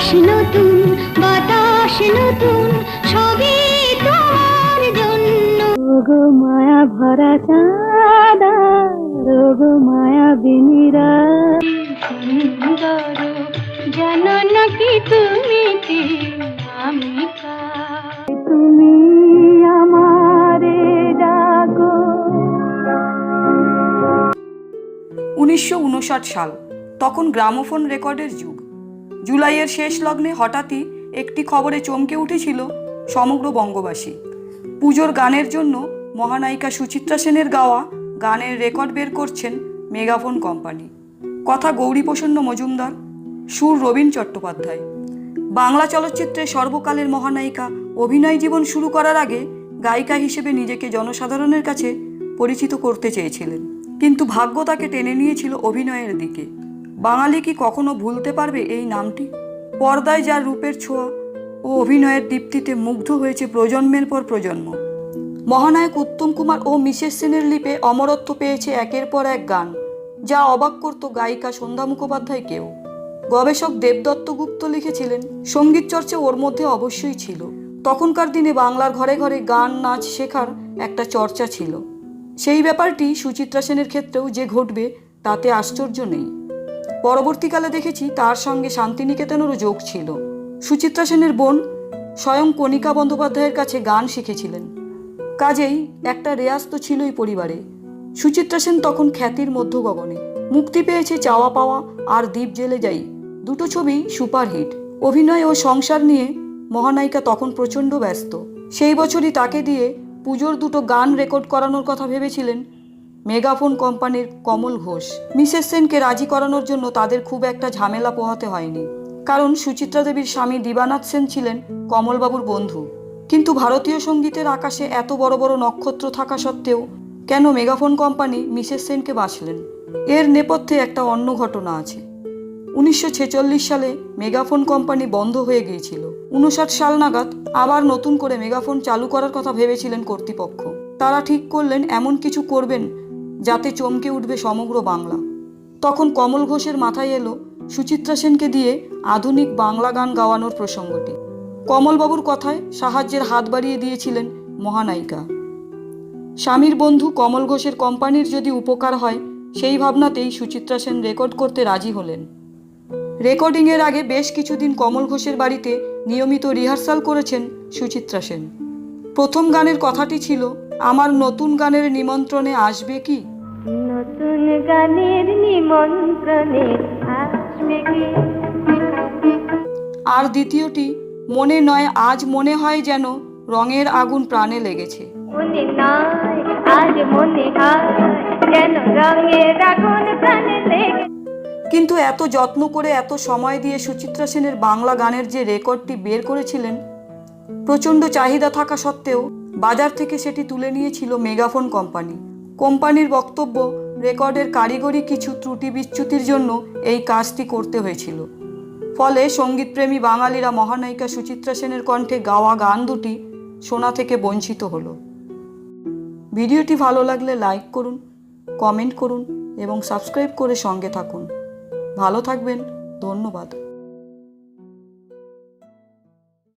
আকাশ নতুন বাতাস নতুন সবই তোমার জন্য। গো মায়া ভরা চাঁদা রোগো মায়া বিনিরা সুন্দর জানো নাকি তুমি কে আমি তুমি আমারে ডাকো। উনিশশো সাল তখন গ্রামোফোন রেকর্ডের যুগ। জুলাইয়ের শেষ লগ্নে হঠাৎই একটি খবরে চমকে উঠেছিল সমগ্র বঙ্গবাসী। পুজোর গানের জন্য মহানায়িকা সুচিত্রা সেনের গাওয়া গানের রেকর্ড বের করছেন মেগাফোন কোম্পানি। কথা গৌরীপ্রসন্ন মজুমদার, সুর রবীন চট্টোপাধ্যায়। বাংলা চলচ্চিত্রে সর্বকালের মহানায়িকা অভিনয় জীবন শুরু করার আগে গায়িকা হিসেবে নিজেকে জনসাধারণের কাছে পরিচিত করতে চেয়েছিলেন। কিন্তু ভাগ্য তাকে টেনে নিয়েছিল অভিনয়ের দিকে। বাঙালি কি কখনো ভুলতে পারবে এই নামটি? পর্দায় যার রূপের ছোঁয়া ও অভিনয়ের দীপ্তিতে মুগ্ধ হয়েছে প্রজন্মের পর প্রজন্ম। মহানায়ক উত্তম কুমার ও মিসেস সেনের লিপে অমরত্ব পেয়েছে একের পর এক গান, যা অবাক করত গায়িকা সন্ধ্যা মুখোপাধ্যায়কেও গবেষক দেবদত্ত গুপ্ত লিখেছিলেন, সংগীত চর্চা ওর মধ্যে অবশ্যই ছিল। তখনকার দিনে বাংলার ঘরে ঘরে গান, নাচ শেখার একটা চর্চা ছিল। সেই ব্যাপারটি সুচিত্রা সেনের ক্ষেত্রেও যে ঘটবে, তাতে আশ্চর্য নেই। পরবর্তীকালে দেখেছি তার সঙ্গে শান্তিনিকেতনেরও যোগ ছিল। সুচিত্রা সেনের বোন স্বয়ং কণিকা বন্দ্যোপাধ্যায়ের কাছে গান শিখেছিলেন। কাজেই একটা রেয়াজ তো ছিলই পরিবারে। সুচিত্রা সেন তখন খ্যাতির মধ্য গগনে মুক্তি পেয়েছে চাওয়া পাওয়া আর দ্বীপ জেলে যাই। দুটো ছবি সুপারহিট। অভিনয় ও সংসার নিয়ে মহানায়িকা তখন প্রচণ্ড ব্যস্ত। সেই বছরই তাকে দিয়ে পুজোর দুটো গান রেকর্ড করানোর কথা ভেবেছিলেন মেগাফোন কোম্পানির কমল ঘোষ। মিসেস সেনকে রাজি করানোর জন্য তাদের খুব একটা ঝামেলা পোহাতে হয়নি। কারণ সুচিত্রা দেবীর স্বামী দিবানাথ সেন ছিলেন কমলবাবুর বন্ধু। কিন্তু ভারতীয় সঙ্গীতের আকাশে এত বড় বড় নক্ষত্র থাকা সত্ত্বেও কেন মেগাফোন কোম্পানি মিসেস সেনকে বাঁচলেন? এর নেপথ্যে একটা অন্য ঘটনা আছে। উনিশশো ছেচল্লিশ সালে মেগাফোন কোম্পানি বন্ধ হয়ে গিয়েছিল। উনষাট সাল নাগাদ আবার নতুন করে মেগাফোন চালু করার কথা ভেবেছিলেন কর্তৃপক্ষ। তারা ঠিক করলেন এমন কিছু করবেন যাতে চমকে উঠবে সমগ্র বাংলা। তখন কমল ঘোষের মাথায় এলো সুচিত্রা সেনকে দিয়ে আধুনিক বাংলা গান গাওয়ানোর প্রসঙ্গটি। কমলবাবুর কথায় সাহায্যের হাত বাড়িয়ে দিয়েছিলেন মহানায়িকা। স্বামীর বন্ধু কমল ঘোষের কোম্পানির যদি উপকার হয়, সেই ভাবনাতেই সুচিত্রা সেন রেকর্ড করতে রাজি হলেন। রেকর্ডিংয়ের আগে বেশ কিছুদিন কমল ঘোষের বাড়িতে নিয়মিত রিহার্সাল করেছেন সুচিত্রা সেন। প্রথম গানের কথাটি ছিল আমার নতুন গানের নিমন্ত্রণে আসবে কি? নতুন গানের নিমন্ত্রণে আসবে কি? আর দ্বিতীয়টি মনে নয় আজ মনে হয় যেন রঙের আগুন প্রাণে লেগেছে। মনে নয় আজ মনে হয় যেন রঙের আগুন প্রাণে লেগে কিন্তু এত যত্ন করে এত সময় দিয়ে সুচিত্রা সেনের বাংলা গানের যে রেকর্ডটি বের করেছিলেন প্রচণ্ড চাহিদা থাকা সত্ত্বেও বাজার থেকে সেটি তুলে নিয়েছিল মেগাফোন কোম্পানি। কোম্পানির বক্তব্য, রেকর্ডের কারিগরি কিছু ত্রুটি বিচ্যুতির জন্য এই কাজটি করতে হয়েছিল। ফলে সঙ্গীতপ্রেমী বাঙালিরা মহানায়িকা সুচিত্রা সেনের কণ্ঠে গাওয়া গান দুটি শোনা থেকে বঞ্চিত হলো। ভিডিওটি ভালো লাগলে লাইক করুন, কমেন্ট করুন এবং সাবস্ক্রাইব করে সঙ্গে থাকুন। ভালো থাকবেন, ধন্যবাদ।